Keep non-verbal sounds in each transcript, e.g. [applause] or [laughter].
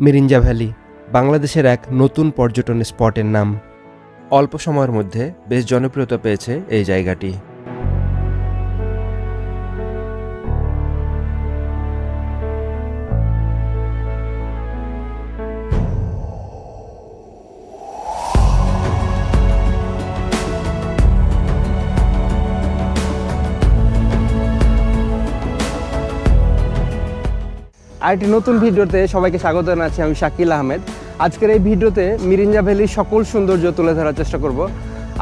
Mirinja valley, বাংলাদেশের এক নতুন পর্যটন স্পটের নাম। অল্প সময়ের মধ্যে বেশ জনপ্রিয়তা পেয়েছে এই জায়গাটি। আরেকটি নতুন ভিডিওতে সবাইকে স্বাগত জানাচ্ছি আমি শাকিল আহমেদ। আজকের এই ভিডিওতে মিরিঞ্জা ভ্যালির সকল সৌন্দর্য তুলে ধরার চেষ্টা করব।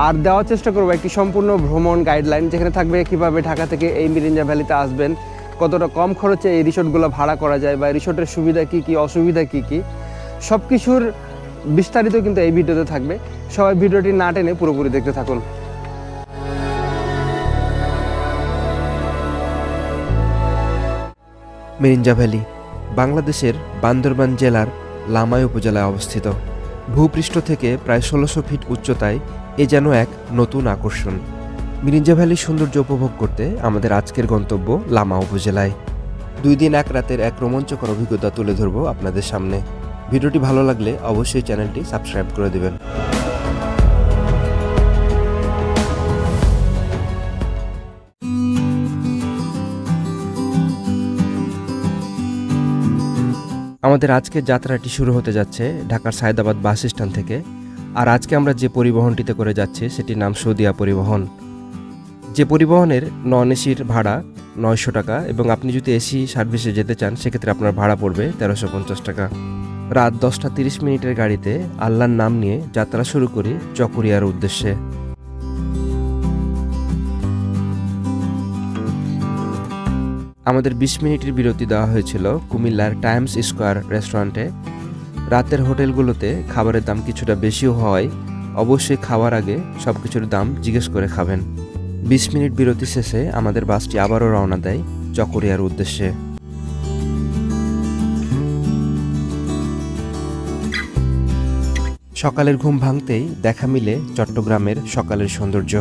আর দেওয়ার চেষ্টা করব একটি সম্পূর্ণ ভ্রমণ গাইডলাইন যেখানে থাকবে কীভাবে ঢাকা থেকে এই মিরিঞ্জা ভ্যালিতে আসবেন, কতটা কম খরচে এই রিসোর্টগুলো ভাড়া করা যায় বা রিসোর্টের সুবিধা কী কী, অসুবিধা কী কী সব কিছুর বিস্তারিত কিন্তু এই ভিডিওতে থাকবে। সবাই ভিডিওটি না টেনে পুরোপুরি দেখতে থাকুন। মিরিঞ্জা ভ্যালি বাংলাদেশের বান্দরবান জেলার লামাই উপজেলায় অবস্থিত। ভূপৃষ্ঠ থেকে প্রায় ষোলোশো ফিট উচ্চতায় এ যেন এক নতুন আকর্ষণ। মিরিঞ্জা ভ্যালির সৌন্দর্য উপভোগ করতে আমাদের আজকের গন্তব্য লামা উপজেলায়। দুই দিন এক রাতের এক রোমাঞ্চকর অভিজ্ঞতা তুলে ধরবো আপনাদের সামনে। ভিডিওটি ভালো লাগলে অবশ্যই চ্যানেলটি সাবস্ক্রাইব করে দেবেন। আমাদের আজকের যাত্রাটি শুরু হতে যাচ্ছে ঢাকার সায়দাবাদ বাস স্ট্যান্ড থেকে। আর আজকে আমরা যে পরিবহনটিতে করে যাচ্ছি, সেটির নাম সৌদিয়া পরিবহন। যে পরিবহনের নন এসির ভাড়া নয়শো টাকা এবং আপনি যদি এসি সার্ভিসে যেতে চান, সেক্ষেত্রে আপনার ভাড়া পড়বে তেরোশো পঞ্চাশ টাকা। রাত দশটা তিরিশ মিনিটের গাড়িতে আল্লাহর নাম নিয়ে যাত্রা শুরু করি চকরিয়ার উদ্দেশ্যে। আমাদের বিশ মিনিটের বিরতি দেওয়া হয়েছিল কুমিল্লার টাইমস স্কোয়ার রেস্টুরেন্টে। রাতের হোটেলগুলোতে খাবারের দাম কিছুটা বেশিও হওয়ায় অবশ্যই খাওয়ার আগে সব কিছুর দাম জিজ্ঞেস করে খাবেন। বিশ মিনিট বিরতি শেষে আমাদের বাসটি আবারও রওনা দেয় চকরিয়ার উদ্দেশ্যে। সকালের ঘুম ভাঙতেই দেখা মিলে চট্টগ্রামের সকালের সৌন্দর্য।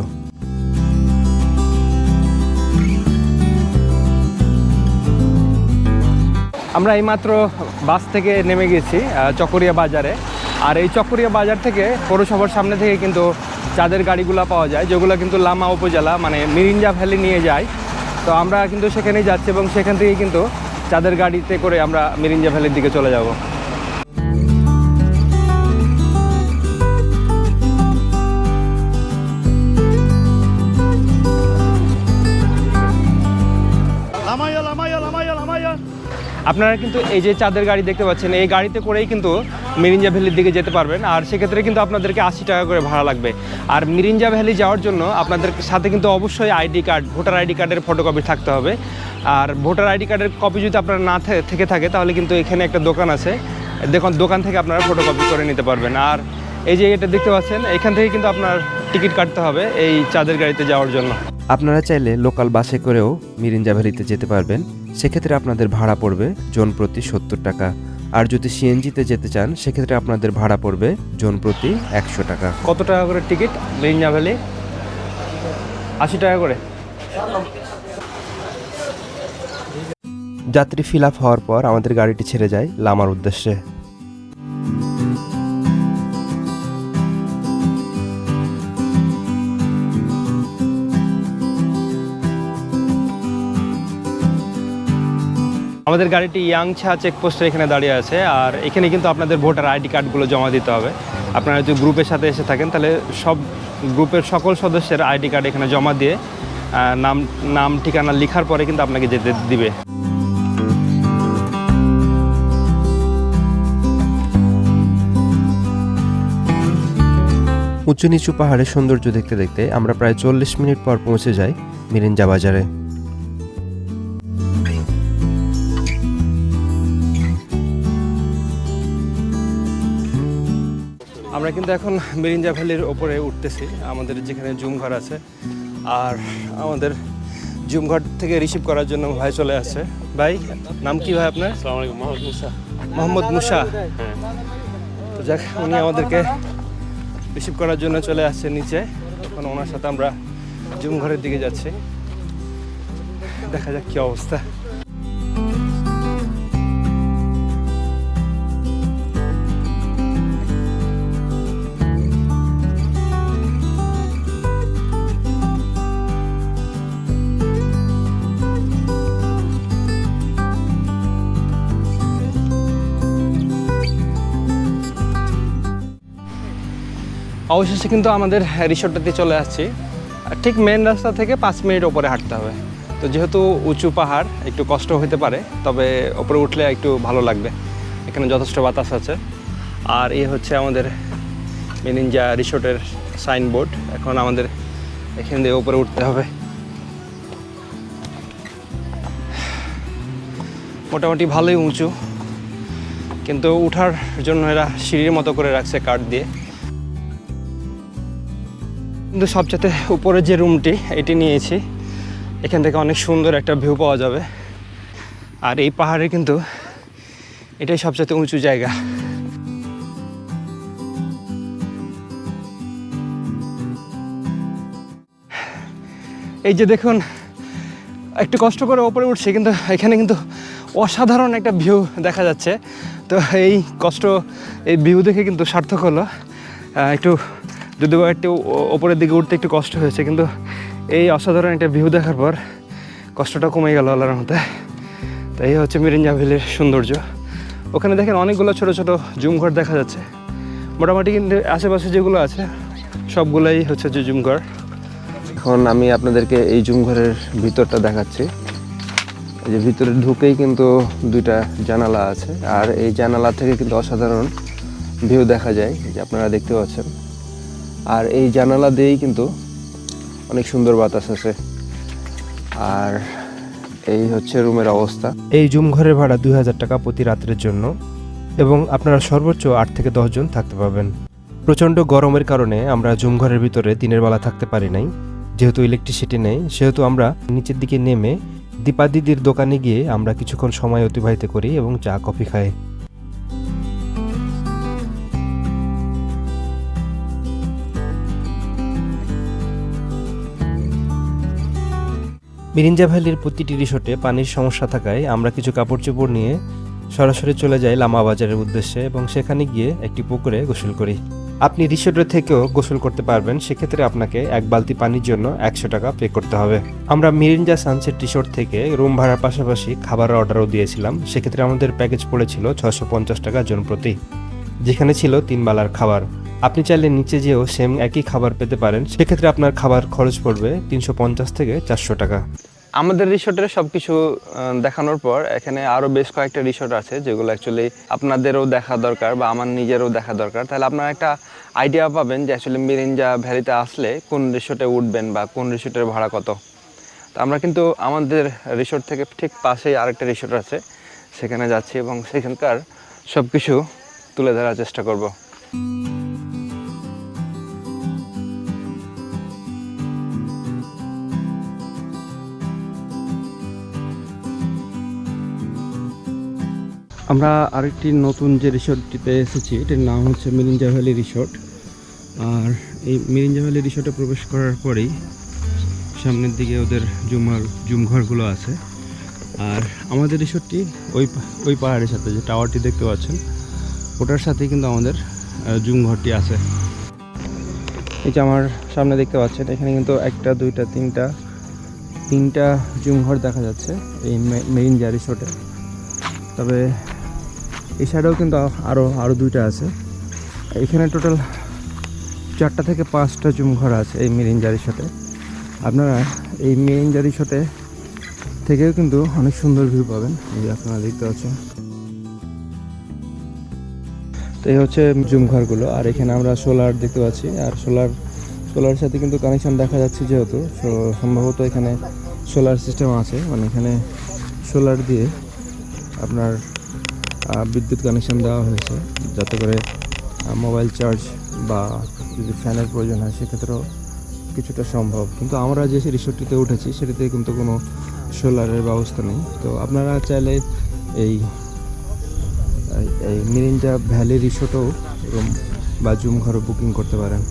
আমরা এইমাত্র বাস থেকে নেমে গেছি চকরিয়া বাজারে। আর এই চকরিয়া বাজার থেকে পৌরসভার সামনে থেকে কিন্তু চাঁদের গাড়িগুলো পাওয়া যায়, যেগুলো কিন্তু লামা উপজেলা মানে মিরিঞ্জা ভ্যালি নিয়ে যায়, তো আমরা কিন্তু সেখানেই যাচ্ছি এবং সেখান থেকেই কিন্তু চাঁদের গাড়িতে করে আমরা মিরিঞ্জা ভ্যালির দিকে চলে যাব। আপনারা কিন্তু এই যে চাঁদের গাড়ি দেখতে পাচ্ছেন, এই গাড়িতে করেই কিন্তু মিরিঞ্জা ভ্যালির দিকে যেতে পারবেন। আর সেক্ষেত্রে কিন্তু আপনাদেরকে আশি টাকা করে ভাড়া লাগবে। আর মিরিঞ্জা ভ্যালি যাওয়ার জন্য আপনাদের সাথে কিন্তু অবশ্যই আইডি কার্ড, ভোটার আইডি কার্ডের ফটোকপি থাকতে হবে। আর ভোটার আইডি কার্ডের কপি যদি আপনার না থেকে থাকে, তাহলে কিন্তু এখানে একটা দোকান আছে। দেখুন, দোকান থেকে আপনারা ফটোকপি করে নিতে পারবেন। আর এই যে এটা দেখতে পাচ্ছেন, এখান থেকে কিন্তু আপনার টিকিট কাটতে হবে এই চাঁদের গাড়িতে যাওয়ার জন্য। আপনারা চাইলে লোকাল বাসে করেও মিরিঞ্জা ভ্যালিতে যেতে পারবেন। সেক্ষেত্রে আপনাদের ভাড়া পড়বে জন প্রতি সত্তর টাকা। আর যদি সিএনজিতে যেতে চান সেক্ষেত্রে আপনাদের ভাড়া পড়বে জন প্রতি একশো টাকা। কত টাকা করে টিকিট মিরিঞ্জা ভ্যালি? আশি টাকা করে। যাত্রী ফিল আপ হওয়ার পর আমাদের গাড়িটি ছেড়ে যায় লামার উদ্দেশ্যে। আমাদের গাড়িটি ইয়াংছা চেকপোস্টের এখানে দাঁড়িয়ে আছে, আর এখানে কিন্তু আপনাদের ভোটার আইডি কার্ডগুলো জমা দিতে হবে। আপনারা যদি গ্রুপের সাথে এসে থাকেন, তাহলে সব গ্রুপের সকল সদস্যের আইডি কার্ড এখানে জমা দিয়ে নাম নাম, ঠিকানা লেখার পরে কিন্তু আপনাকে যেতে দিবে। উঁচু নিচু পাহাড়ের সৌন্দর্য দেখতে দেখতে আমরা প্রায় চল্লিশ মিনিট পর পৌঁছে যাই মিরিঞ্জা বাজারে। আমরা কিন্তু এখন মিরিঞ্জা ভ্যালির ওপরে উঠতেছি। আমাদের যেখানে জুমঘর আছে। আর আমাদের জুমঘর থেকে রিসিভ করার জন্য ভাই চলে আসছে। ভাই নাম কি ভাই আপনার? মোহাম্মদ মুসা। মোহাম্মদ মুসা। তো যাক উনি আমাদেরকে রিসিভ করার জন্য চলে আসছে নিচে। এখন ওনার সাথে আমরা জুমঘরের দিকে যাচ্ছি। দেখা যাক কি অবস্থা। অবশেষে কিন্তু আমাদের রিসোর্টটাতে চলে আসছি। ঠিক মেন রাস্তা থেকে পাঁচ মিনিট ওপরে হাঁটতে হবে। তো যেহেতু উঁচু পাহাড়, একটু কষ্ট হতে পারে, তবে ওপরে উঠলে একটু ভালো লাগবে। এখানে যথেষ্ট বাতাস আছে। আর এ হচ্ছে আমাদের মেনিনজা রিসোর্টের সাইনবোর্ড এখন আমাদের এখান দিয়ে ওপরে উঠতে হবে। মোটামুটি ভালোই উঁচু। কিন্তু উঠার জন্য এরা সিঁড়ির মতো করে রাখছে কাঠ দিয়ে। কিন্তু সবচেয়ে উপরে যে রুমটি এটি নিয়েছি। এখান থেকে অনেক সুন্দর একটা ভিউ পাওয়া যাবে। আর এই পাহাড়ে কিন্তু এটাই সবচেয়ে উঁচু জায়গা। এই যে দেখুন, একটু কষ্ট করে ওপরে উঠছি, কিন্তু এখানে কিন্তু অসাধারণ একটা ভিউ দেখা যাচ্ছে। তো এই কষ্ট, এই ভিউ দেখে কিন্তু সার্থক হলো। একটু যদিও একটু ওপরের দিকে উঠতে একটু কষ্ট হয়েছে, কিন্তু এই অসাধারণ একটা ভিউ দেখার পর কষ্টটা কমে গেল আল্লাহর মতে তো এই হচ্ছে মিরিঞ্জা ভ্যালির সৌন্দর্য। ওখানে দেখেন অনেকগুলো ছোট ছোট জুমঘর দেখা যাচ্ছে। মোটামুটি কিন্তু আশেপাশে যেগুলো আছে, সবগুলোই হচ্ছে যে জুমঘর। এখন আমি আপনাদেরকে এই জুমঘরের ভিতরটা দেখাচ্ছি। এই যে ভিতরে ঢুকেই কিন্তু দুইটা জানালা আছে, আর এই জানালা থেকে কিন্তু অসাধারণ ভিউ দেখা যায়। যে আপনারা দেখতে পাচ্ছেন। আর এই জানালা দিয়েই কিন্তু অনেক সুন্দর বাতাস আছে আর এই হচ্ছে রুমের অবস্থা। এই জুম ঘরের ভাড়া দুই হাজার টাকা প্রতি রাত্রের জন্য এবং আপনারা সর্বোচ্চ আট থেকে দশজন থাকতে পারবেন। প্রচণ্ড গরমের কারণে আমরা জুম ঘরের ভিতরে দিনের বেলা থাকতে পারি নাই। যেহেতু ইলেকট্রিসিটি নেই, সেহেতু আমরা নিচের দিকে নেমে দীপাদিদির দোকানে গিয়ে আমরা কিছুক্ষণ সময় অতিবাহিত করি এবং চা, কফি খাই। মিরিঞ্জা ভ্যালির প্রতিটি রিসোর্টে পানির সমস্যা থাকায় আমরা কিছু কাপড় চোপড় নিয়ে সরাসরি চলে যাই লামা বাজারের উদ্দেশ্যে এবং সেখানে গিয়ে একটি পুকুরে গোসল করি। আপনি রিসোর্টের থেকেও গোসল করতে পারবেন, সেক্ষেত্রে আপনাকে এক বালতি পানির জন্য একশো টাকা পে করতে হবে। আমরা মিরিঞ্জা সানসেট রিসোর্ট থেকে রুম ভাড়ার পাশাপাশি খাবারের অর্ডারও দিয়েছিলাম, সেক্ষেত্রে আমাদের প্যাকেজ পড়েছিল ছশো পঞ্চাশ টাকা জন প্রতি, যেখানে ছিল তিন বেলার খাবার। আপনি চাইলে নিচে যেও সেম একই খাবার পেতে পারেন। সেক্ষেত্রে আপনার খাবার খরচ পড়বে তিনশো পঞ্চাশ থেকে চারশো টাকা। আমাদের রিসোর্টের সব কিছু দেখানোর পর এখানে আরও বেশ কয়েকটা রিসোর্ট আছে, যেগুলো অ্যাকচুয়ালি আপনাদেরও দেখা দরকার বা আমার নিজেরও দেখা দরকার। তাহলে আপনারা একটা আইডিয়া পাবেন যে অ্যাকচুয়ালি মিরিঞ্জা ভ্যালিতে আসলে কোন রিসোর্টে উঠবেন বা কোন রিসোর্টের ভাড়া কত। তো আমরা কিন্তু আমাদের রিসোর্ট থেকে ঠিক পাশেই আরেকটা রিসোর্ট আছে, সেখানে যাচ্ছি এবং সেখানকার সব কিছু তুলে ধরার চেষ্টা করব। আমরা আরেকটি নতুন যে রিসোর্টটিতে এসেছি, এটির নাম হচ্ছে মিরিঞ্জা ভ্যালি রিসোর্ট। আর এই মিরিঞ্জা ভ্যালি রিসোর্টে প্রবেশ করার পরেই সামনের দিকে ওদের জুমার জুমঘরগুলো আছে। আর আমাদের রিসোর্টটি ওই ওই পাহাড়ের সাথে, যে টাওয়ারটি দেখতে পাচ্ছেন, ওটার সাথেই কিন্তু আমাদের জুমঘরটি আছে। এই যে আমার সামনে দেখতে পাচ্ছেন, এখানে কিন্তু একটা, দুইটা, তিনটা তিনটা জুমঘর দেখা যাচ্ছে এই মেরিঞ্জা রিসোর্টে। তবে এই সাইডেও কিন্তু আরও আরও দুইটা আছে। এখানে টোটাল চারটা থেকে পাঁচটা জুম ঘর আছে এই মিরিঞ্জা সাথে আপনারা এই মিরিঞ্জা সাথে থেকেও কিন্তু অনেক সুন্দর ভিউ পাবেন। এই আপনারা দেখতে পাচ্ছেন। তো এই হচ্ছে জুম ঘরগুলো। আর এখানে আমরা সোলার দেখতে পাচ্ছি। আর সোলার সোলার সাথে কিন্তু কানেকশন দেখা যাচ্ছে যেহেতু। সম্ভবত এখানে সোলার সিস্টেম আছে। মানে এখানে সোলার দিয়ে আপনার বিদ্যুৎ কানেকশন দেওয়া হয়েছে, যাতে করে মোবাইল চার্জ বা যদি ফ্যানের প্রয়োজন হয়, সেক্ষেত্রেও কিছুটা সম্ভব। কিন্তু আমরা যে রিসোর্টটিতে উঠেছি, সেটিতে কিন্তু কোনো সোলারের ব্যবস্থা নেই। তো আপনারা চাইলে এই, এই- মিরিঞ্জা ভ্যালি রিসোর্টেও রুম বা জুম ঘরও বুকিং করতে পারেন।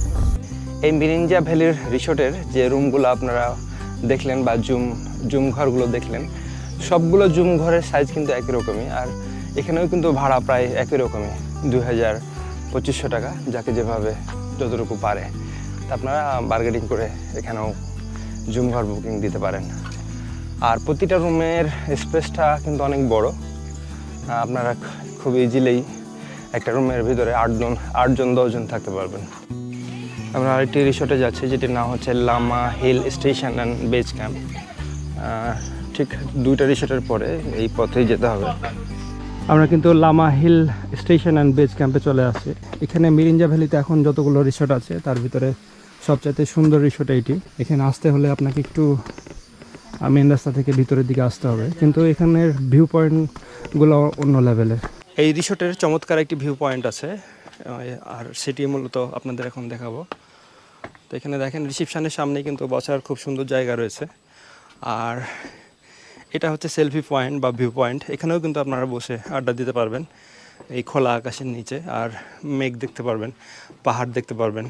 এই মিরিঞ্জা ভ্যালির রিসোর্টের যে রুমগুলো আপনারা দেখলেন বা জুম জুম ঘরগুলো দেখলেন, সবগুলো জুম ঘরের সাইজ কিন্তু একই রকমই। আর এখানেও কিন্তু ভাড়া প্রায় একই রকমই, দুই হাজার পঁচিশশো টাকা, যাকে যেভাবে যতটুকু পারে। তা আপনারা বার্গেটিং করে এখানেও জুম ঘর বুকিং দিতে পারেন। আর প্রতিটা রুমের স্পেসটা কিন্তু অনেক বড়। আপনারা খুব ইজিলি একটা রুমের ভিতরে আটজন আটজন, দশজন থাকতে পারবেন। আমরা আরেকটি রিসোর্টে যাচ্ছি, যেটির নাম হচ্ছে Lama hill station and base camp. ঠিক দুইটা রিসোর্টের পরে এই পথেই যেতে হবে। আমরা কিন্তু Lama hill station and base ক্যাম্পে চলে আসছি। এখানে মিরিঞ্জা ভ্যালিতে এখন যতগুলো রিসোর্ট আছে, তার ভিতরে সবচাইতে সুন্দর রিসোর্ট এইটি। এখানে আসতে হলে আপনাকে একটু মেন রাস্তা থেকে ভিতরের দিকে আসতে হবে। কিন্তু এখানের ভিউ পয়েন্টগুলো অন্য লেভেলের এই রিসোর্টের চমৎকার একটি ভিউ পয়েন্ট আছে আর সেটি মূলত আপনাদের এখন দেখাবো। তো এখানে দেখেন, রিসিপশনের সামনে কিন্তু বসার খুব সুন্দর জায়গা রয়েছে। আর এটা হচ্ছে সেলফি পয়েন্ট বা ভিউ পয়েন্ট এখানেও কিন্তু আপনারা বসে আড্ডা দিতে পারবেন। এই খোলা আকাশের নিচে আর মেঘ দেখতে পারবেন, পাহাড় দেখতে পারবেন।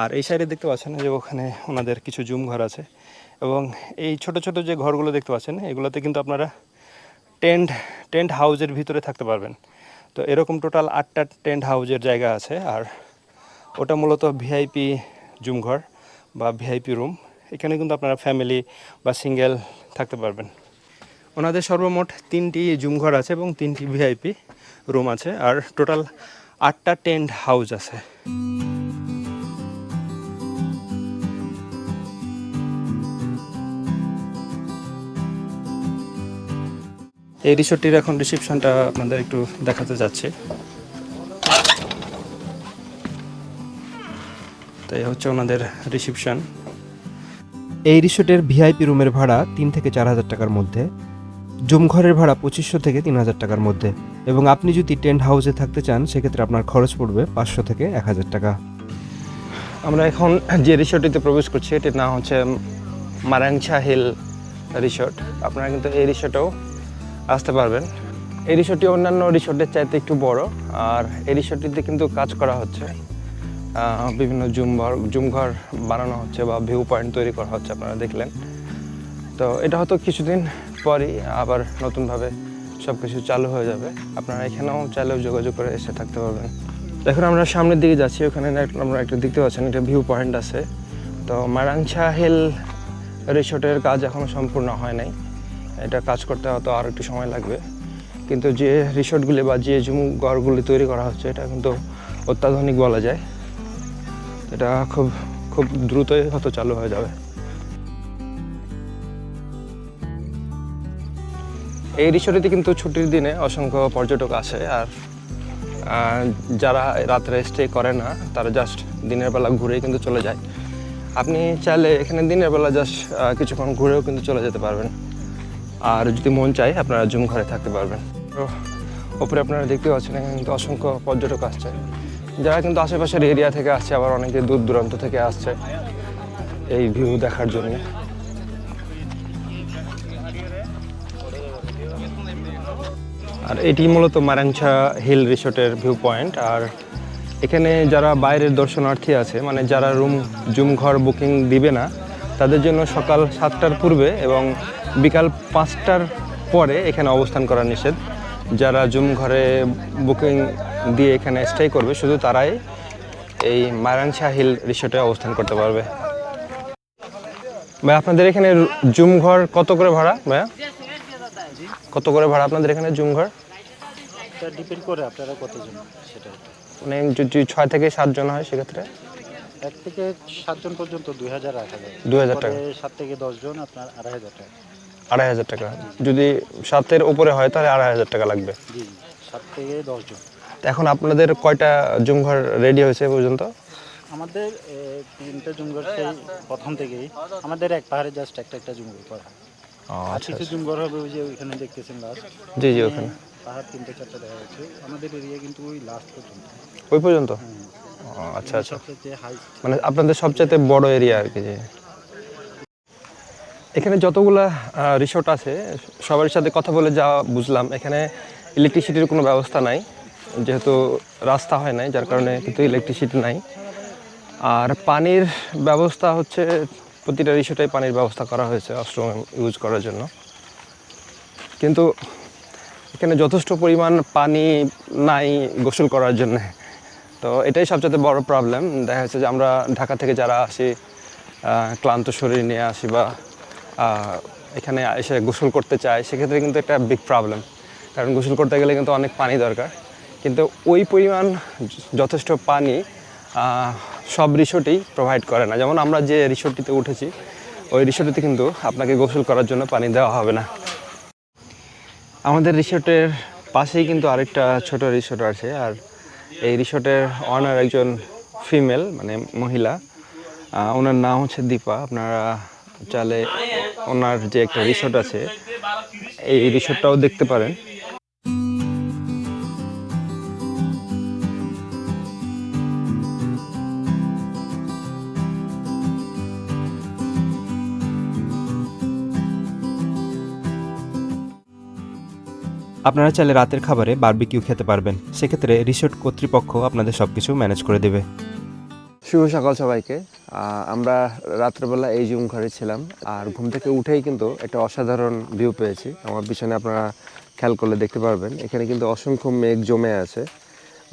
আর এই সাইডে দেখতে পাচ্ছেন যে ওখানে ওনাদের কিছু জুম ঘর আছে এবং এই ছোট ছোট যে ঘরগুলো দেখতে পাচ্ছেন, এগুলোতে কিন্তু আপনারা টেন্ট টেন্ট হাউজের ভিতরে থাকতে পারবেন। তো এরকম টোটাল আটটা টেন্ট হাউজের জায়গা আছে আর ওটা মূলত ভিআইপি জুম ঘর বা ভিআইপি রুম এখানে কিন্তু আপনারা ফ্যামিলি বা সিঙ্গেল থাকতে পারবেন। ওনাদের সর্বমোট তিনটি জুমঘর আছে এবং তিনটি ভিআইপি রুম আছে, আর টোটাল আটটা টেন্ট হাউস আছে। এই রিসোর্টটির এখন রিসেপশনটা আপনাদের একটু দেখাতে যাচ্ছে। তো এই হচ্ছে ওনাদের রিসেপশন। এই রিসোর্টের ভিআইপি রুমের ভাড়া তিন থেকে চার হাজার টাকার মধ্যে জুমঘরের ভাড়া পঁচিশশো থেকে তিন হাজার টাকার মধ্যে এবং আপনি যদি টেন্ট হাউসে থাকতে চান, সেক্ষেত্রে আপনার খরচ পড়বে পাঁচশো থেকে এক হাজার টাকা। আমরা এখন যে রিসোর্টটিতে প্রবেশ করছি, এটির নাম হচ্ছে মারাংছা হিল রিসোর্ট। আপনারা কিন্তু এই রিসোর্টেও আসতে পারবেন। এই রিসোর্টটি অন্যান্য রিসোর্টের চাইতে একটু বড়, আর এই রিসোর্টটিতে কিন্তু কাজ করা হচ্ছে। বিভিন্ন জুম ঘর জুম ঘর বানানো হচ্ছে বা ভিউ পয়েন্ট তৈরি করা হচ্ছে আপনারা দেখলেন। তো এটা হয়তো কিছুদিন পরই আবার নতুনভাবে সব কিছু চালু হয়ে যাবে। আপনারা এখানেও চাইলেও যোগাযোগ করে এসে থাকতে পারবেন। এখন আমরা সামনের দিকে যাচ্ছি, ওখানে আমরা একটা দেখতে পাচ্ছেন একটা ভিউ পয়েন্ট আছে। তো মারাংছা হিল রিসোর্টের কাজ এখনও সম্পূর্ণ হয় নাই। এটা কাজ করতে হয়তো আর একটু সময় লাগবে। কিন্তু যে রিসোর্টগুলি বা যে জুম ঘরগুলি তৈরি করা হচ্ছে, এটা কিন্তু অত্যাধুনিক বলা যায়। এটা খুব খুব দ্রুতই হয়তো চালু হয়ে যাবে। এই রিসোর্টে কিন্তু ছুটির দিনে অসংখ্য পর্যটক আসে আর যারা রাত্রে স্টে করে না, তারা জাস্ট দিনের বেলা ঘুরেই কিন্তু চলে যায়। আপনি চাইলে এখানে দিনের বেলা জাস্ট কিছুক্ষণ ঘুরেও কিন্তু চলে যেতে পারবেন। আর যদি মন চায়, আপনারা জুম ঘরে থাকতে পারবেন। তো, ওপরে আপনারা দেখতে পাচ্ছেন এখানে কিন্তু অসংখ্য পর্যটক আসছে। যারা কিন্তু আশেপাশের এরিয়া থেকে আসছে, আবার অনেকে দূর দূরান্ত থেকে আসছে এই ভিউ দেখার জন্য। আর এটি মূলত মারাংছা হিল রিসোর্টের ভিউ পয়েন্ট আর এখানে যারা বাইরের দর্শনার্থী আছে মানে যারা রুম জুম ঘর বুকিং দিবে না, তাদের জন্য সকাল সাতটার পূর্বে এবং বিকাল পাঁচটার পরে এখানে অবস্থান করা নিষেধ। যারা জুম ঘরে বুকিং দিয়ে এখানে স্টে করবে। শুধু তারাই এই মারাংছা হিল রিসোর্টে অবস্থান করতে পারবে। ভাই আপনাদের এখানে জুম ঘর কত করে ভাড়া ভাইয়া? কত করে ভাড়া আপনাদের এখানে জুম ঘর? ডিপেন্ড করে আপনারা কতজন সেটা মানে যদি ছয় থেকে সাতজন হয় সেক্ষেত্রে? এক থেকে সাতজন পর্যন্ত দুই হাজার রাখা যায় 2000 টাকা। সাত থেকে দশজন আপনার আড়াই হাজার টাকা। আড়াই হাজার টাকা। যদি সাতের উপরে হয় তাহলে আড়াই হাজার টাকা লাগবে। জি সাত থেকে দশজন এখন আপনাদের কয়টা জুম ঘর রেডি হয়েছে পর্যন্ত? আমাদের তিনটে জুমঘর সেই প্রথম থেকেই। আমাদের এক পাহাড়ে জাস্ট একটা একটা জুমঘর করা। আর আচ্ছা কিছু জুমঘর হবে ওই যে ওইখানে দেখতেছেন লাস্ট জি জি ওখানে। পাহাড় তিনটে চারটে দেখা যাচ্ছে। আমাদের এরিয়া কিন্তু ওই লাস্ট পর্যন্ত। ওই পর্যন্ত? ও, আচ্ছা আচ্ছা। মানে আপনাদের সবচাইতে বড় এরিয়া আর কি যে এখানে যতগুলা রিসোর্ট আছে সবার সাথে কথা বলে যা বুঝলাম। এখানে ইলেকট্রিসিটির কোনো ব্যবস্থা নাই। যেহেতু রাস্তা হয় নাই, যার কারণে কিন্তু ইলেকট্রিসিটি নাই। আর পানির ব্যবস্থা হচ্ছে, প্রতিটা রিসোর্টে পানির ব্যবস্থা করা হয়েছে ওয়াশরুম ইউজ করার জন্য। কিন্তু এখানে যথেষ্ট পরিমাণ পানি নাই গোসল করার জন্য। তো এটাই সবচেয়ে বড় প্রবলেম দেখা যাচ্ছে যে আমরা ঢাকা থেকে যারা আসি ক্লান্ত শরীর নিয়ে আসি বা এখানে এসে গোসল করতে চাই সেক্ষেত্রে কিন্তু একটা বিগ প্রবলেম কারণ গোসল করতে গেলে কিন্তু অনেক পানি দরকার। কিন্তু ওই পরিমাণ যথেষ্ট পানি সব রিসোর্টেই প্রোভাইড করে না। যেমন আমরা যে রিসোর্টটিতে উঠেছি, ওই রিসোর্টটিতে কিন্তু আপনাকে গোসল করার জন্য পানি দেওয়া হবে না। আমাদের রিসোর্টের পাশেই কিন্তু আরেকটা ছোট রিসোর্ট আছে, আর এই রিসোর্টের অনার একজন ফিমেল মানে মহিলা ওনার নাম হচ্ছে দীপা। আপনারা চালে ওনার যে একটা রিসোর্ট আছে, এই রিসোর্টটাও দেখতে পারেন। আপনারা চাইলে রাতের খাবারে বারবিকিউ খেতে পারবেন। সেক্ষেত্রে রিসোর্ট কর্তৃপক্ষ আপনাদের সব কিছু ম্যানেজ করে দেবে। শুভ সকাল সবাইকে। আমরা রাত্রেবেলা এই জুম ঘরে ছিলাম। আর ঘুম থেকে উঠেই কিন্তু একটা অসাধারণ ভিউ পেয়েছি। আমার পিছনে আপনারা খেয়াল করলে দেখতে পারবেন। এখানে কিন্তু অসংখ্য মেঘ জমে আছে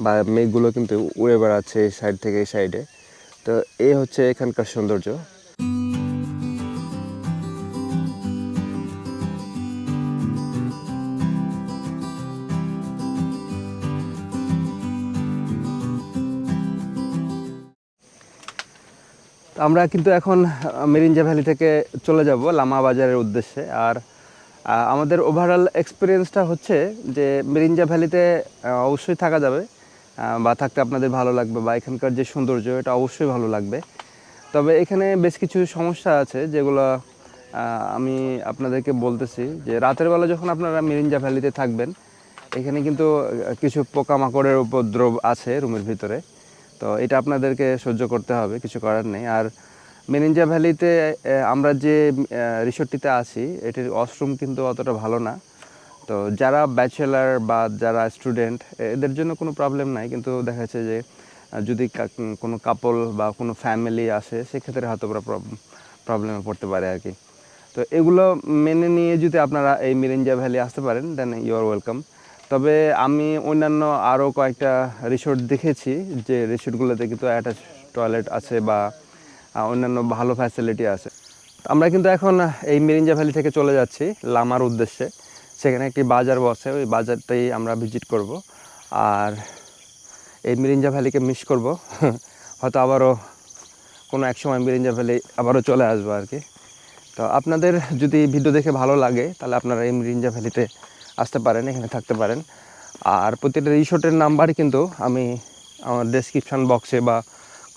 বা মেঘগুলো কিন্তু উড়ে বেড়াচ্ছে এই সাইড থেকে এই সাইডে তো এই হচ্ছে এখানকার সৌন্দর্য। আমরা কিন্তু এখন মেরিঞ্জা ভ্যালি থেকে চলে যাব লামা বাজারের উদ্দেশ্যে। আর আমাদের ওভারঅল এক্সপিরিয়েন্সটা হচ্ছে যে মেরিঞ্জা ভ্যালিতে অবশ্যই থাকা যাবে। বা থাকতে আপনাদের ভালো লাগবে বা এখানকার যে সৌন্দর্য, এটা অবশ্যই ভালো লাগবে। তবে এখানে বেশ কিছু সমস্যা আছে যেগুলো আমি আপনাদেরকে বলতেছি যে রাতের বেলা যখন আপনারা মেরিঞ্জা ভ্যালিতে থাকবেন, এখানে কিন্তু কিছু পোকামাকড়ের উপদ্রব আছে রুমের ভিতরে। তো এটা আপনাদেরকে সহ্য করতে হবে, কিছু করার নেই। আর মেনিনজা ভ্যালিতে আমরা যে রিসোর্টটিতে আছি, এটির ওয়াশরুম কিন্তু অতটা ভালো না। তো যারা ব্যাচেলার বা যারা স্টুডেন্ট এদের জন্য কোনো প্রবলেম নাই। কিন্তু দেখা যাচ্ছে যে, যদি কোনো কাপল বা কোনো ফ্যামিলি আসে, সেক্ষেত্রে হয়তো প্রবলেমে পড়তে পারে আর কি। তো এগুলো মেনে নিয়ে যদি আপনারা এই মিরিঞ্জা ভ্যালি আসতে পারেন দেন ইউ আর ওয়েলকাম তবে আমি অন্যান্য আরও কয়েকটা রিসোর্ট দেখেছি, যে রিসোর্টগুলোতে কিন্তু অ্যাটাচ টয়লেট আছে বা অন্যান্য ভালো ফ্যাসিলিটি আছে। আমরা কিন্তু এখন এই মিরিঞ্জা ভ্যালি থেকে চলে যাচ্ছি লামার উদ্দেশ্যে। সেখানে একটি বাজার বসে, ওই বাজারটাই আমরা ভিজিট করব। আর এই মিরিঞ্জা ভ্যালিকে মিস করব। [laughs] হয়তো আবারও কোনো এক সময় মিরিঞ্জা ভ্যালি আবারও চলে আসব আর কি। তো আপনাদের যদি ভিডিও দেখে ভালো লাগে, তাহলে আপনারা এই মিরিঞ্জা ভ্যালিতে আসতে পারেন এখানে থাকতে পারেন। আর প্রতিটা রিসোর্টের নাম্বার কিন্তু আমি আমার ডেসক্রিপশন বক্সে বা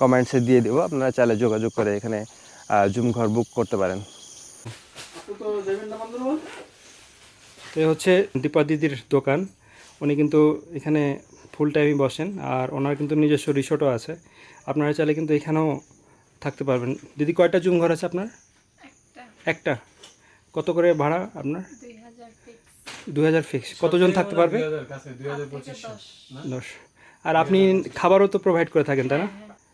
কমেন্টসে দিয়ে দেবো। আপনারা চাইলে যোগাযোগ করে এখানে জুম ঘর বুক করতে পারেন। তো এ হচ্ছে দীপা দিদির দোকান। উনি কিন্তু এখানে ফুল টাইমই বসেন আর ওনার কিন্তু নিজস্ব রিসোর্টও আছে। আপনারা চাইলে কিন্তু এখানেও থাকতে পারবেন। দিদি কয়টা জুম ঘর আছে আপনার? একটা। কত করে ভাড়া আপনার? দু হাজার ফিক্স কতজন থাকতে পারবে? দশ। আর আপনি খাবারও তো প্রোভাইড করে থাকেন তাই না?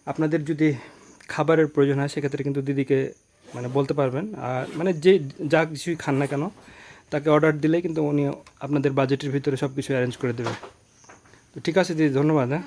আপনাদের যদি খাবারের প্রয়োজন হয় সেক্ষেত্রে কিন্তু দিদিকে মানে বলতে পারবেন। আর মানে যে যা কিছুই খান না কেন তাকে অর্ডার দিলে কিন্তু উনি আপনাদের বাজেটের ভিতরে সব কিছু অ্যারেঞ্জ করে দেবে। তো ঠিক আছে দিদি ধন্যবাদ হ্যাঁ।